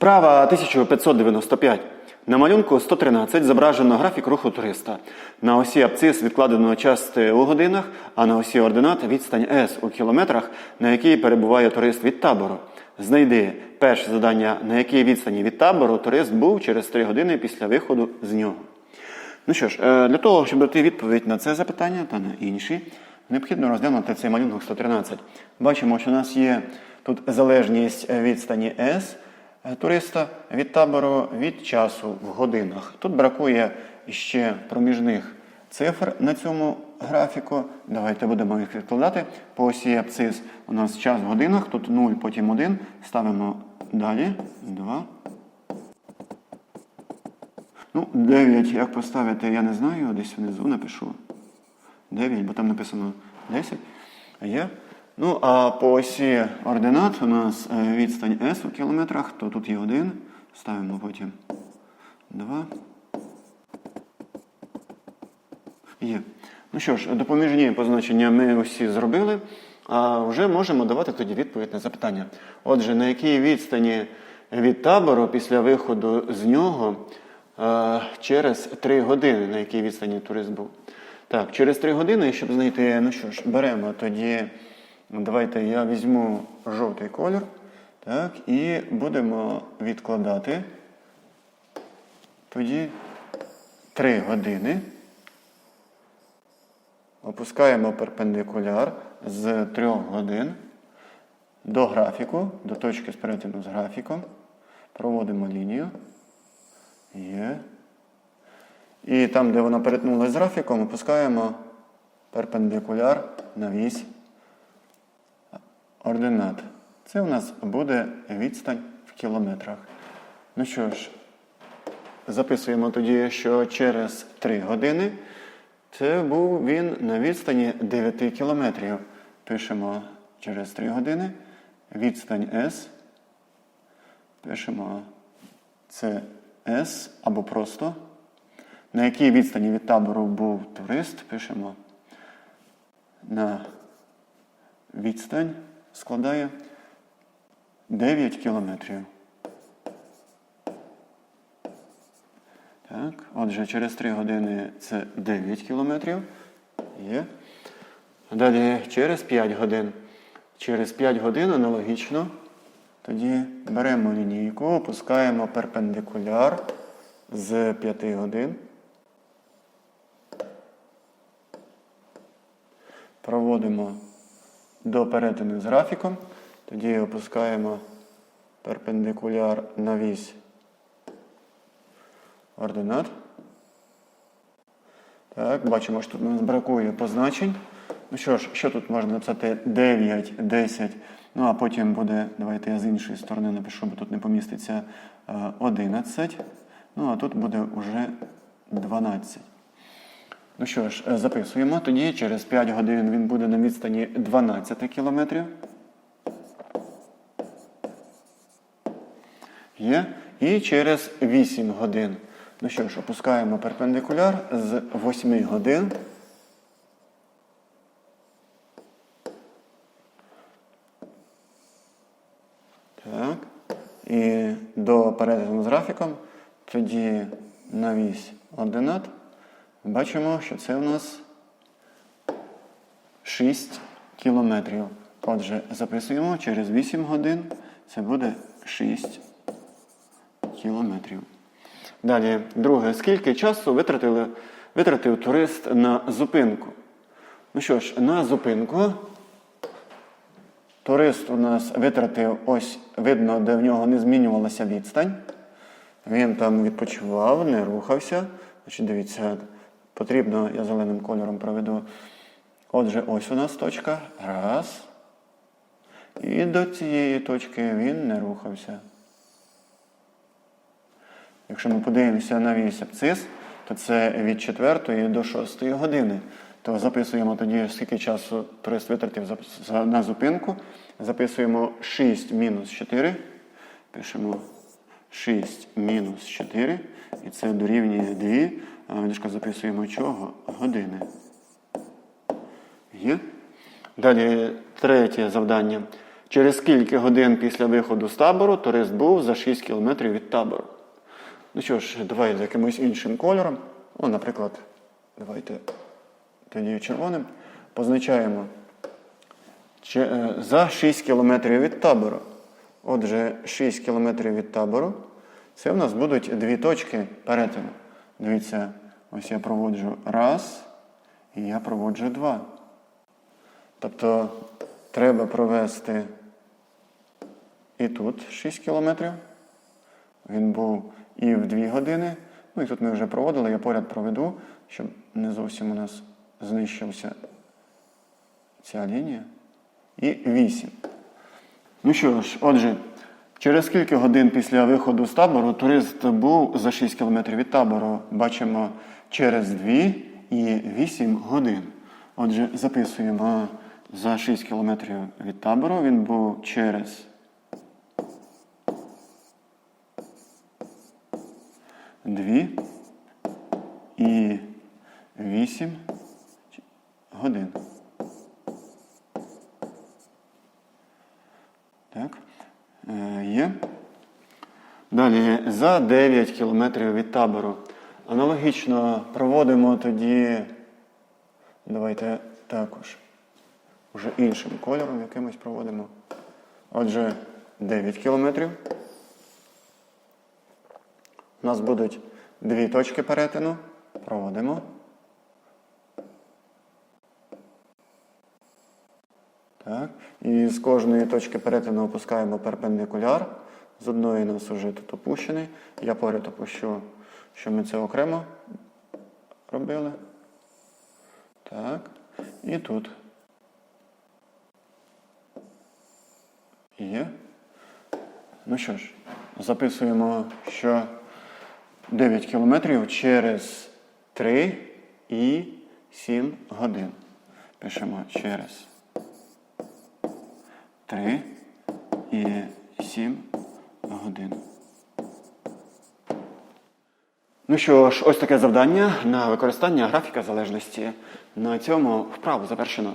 Вправа 1595. На малюнку 113 зображено графік руху туриста. На осі абцис відкладено час Т у годинах, а на осі ординат відстань С у кілометрах, на якій перебуває турист від табору. Знайди перше завдання, на якій відстані від табору турист був через 3 години після виходу з нього. Ну що ж, е, для того, щоб дати відповідь на це запитання та на інші, необхідно розглянути цей малюнок 113. Бачимо, що у нас є тут залежність відстані е, туриста від табору від часу в годинах. Тут бракує ще проміжних цифр на цьому графіку. Давайте будемо їх відкладати. По осі абцис у нас час в годинах, тут 0, потім 1. Ставимо далі. 2. Ну, 9 як поставити, я не знаю, десь внизу напишу. 9, бо там написано 10. Є. Ну, а по осі ординат у нас е, відстань S у кілометрах, то тут є 1. Ставимо потім 2. Є. Ну що ж, допоміжні позначення ми усі зробили, а вже можемо давати тоді відповідь на запитання. Отже, на якій відстані від табору після виходу з нього е, через 3 години, на якій відстані турист був? Так, через 3 години, щоб знайти, ну що ж, беремо тоді, давайте я візьму жовтий колір. Так, і будемо відкладати тоді 3 години. Опускаємо перпендикуляр з 3 годин до графіку, до точки з перетину з графіком. Проводимо лінію. Є. І там, де вона перетнулася з графіком, опускаємо перпендикуляр на вісь ординат. Це у нас буде відстань в кілометрах. Ну що ж, записуємо тоді, що через 3 години. Це був він на відстані 9 кілометрів. Пишемо через 3 години. Відстань S. Пишемо це S або просто. На якій відстані від табору був турист, пишемо на відстань складає 9 кілометрів. Так, отже, через 3 години це 9 кілометрів. Є. Далі через 5 годин. Через 5 годин аналогічно. Тоді беремо лінійку, опускаємо перпендикуляр з 5 годин. Проводимо до перетину з графіком. Тоді опускаємо перпендикуляр на вісь ординат. Так, бачимо, що тут у нас бракує позначень. Ну що ж, що тут можна написати 9, 10. Ну, а потім буде, давайте я з іншої сторони напишу, бо тут не поміститься 11. Ну, а тут буде вже 12. Ну що ж, е, записуємо. Тоді через 5 годин він буде на відстані 12 кілометрів. Є. І через 8 годин. Ну що ж, опускаємо перпендикуляр з 8 годин. Так. І до перетину з графіком. Тоді на вісь ординат. Бачимо, що це у нас 6 кілометрів. Отже, записуємо через 8 годин. Це буде 6 кілометрів. Далі, друге, скільки часу витратили, витратив турист на зупинку? Ну що ж, на зупинку турист у нас витратив, ось видно, де в нього не змінювалася відстань. Він там відпочивав, не рухався. Значить, Дивіться, потрібно, я зеленим кольором проведу. Отже, ось у нас точка. Раз. І до цієї точки він не рухався. Якщо ми подивимося на вісь абцис, то це від 4 до 6 години. То записуємо тоді, скільки часу турист витратив на зупинку. Записуємо 6 мінус 4. Пишемо 6 мінус 4. І це дорівнює 2. Дужка записуємо чого? Години. Є? Далі третє завдання. Через скільки годин після виходу з табору турист був за 6 кілометрів від табору? Ну що ж, давай за якимось іншим кольором. О, наприклад, давайте тоді червоним. Позначаємо е, за 6 кілометрів від табору. Отже, 6 кілометрів від табору. Це в нас будуть дві точки перетину. Дивіться, ось я проводжу раз і я проводжу два. Тобто треба провести і тут 6 кілометрів. Він був і в 2 години. Ну і тут ми вже проводили, я поряд проведу, щоб не зовсім у нас знищився ця лінія. І 8. Ну що ж, отже, через скільки годин після виходу з табору турист був за 6 кілометрів від табору, бачимо через 2 і 8 годин. Отже, записуємо за 6 кілометрів від табору. Він був через 2 і 8 годин. Так. Е, Є. Далі за 9 кілометрів від табору. Аналогічно проводимо тоді. Давайте також. Уже іншим кольором якимось проводимо. Отже, 9 кілометрів. У нас будуть дві точки перетину. Проводимо. Так. І з кожної точки перетину опускаємо перпендикуляр. З одної нас вже тут опущений. Я поряд опущу, що ми це окремо робили. Так. І тут. Є. Ну що ж, записуємо, що 9 кілометрів через 3 і 7 годин. Пишемо через 3 і 7 годин. Ну що ж, ось таке завдання на використання графіка залежності. На цьому вправу завершено.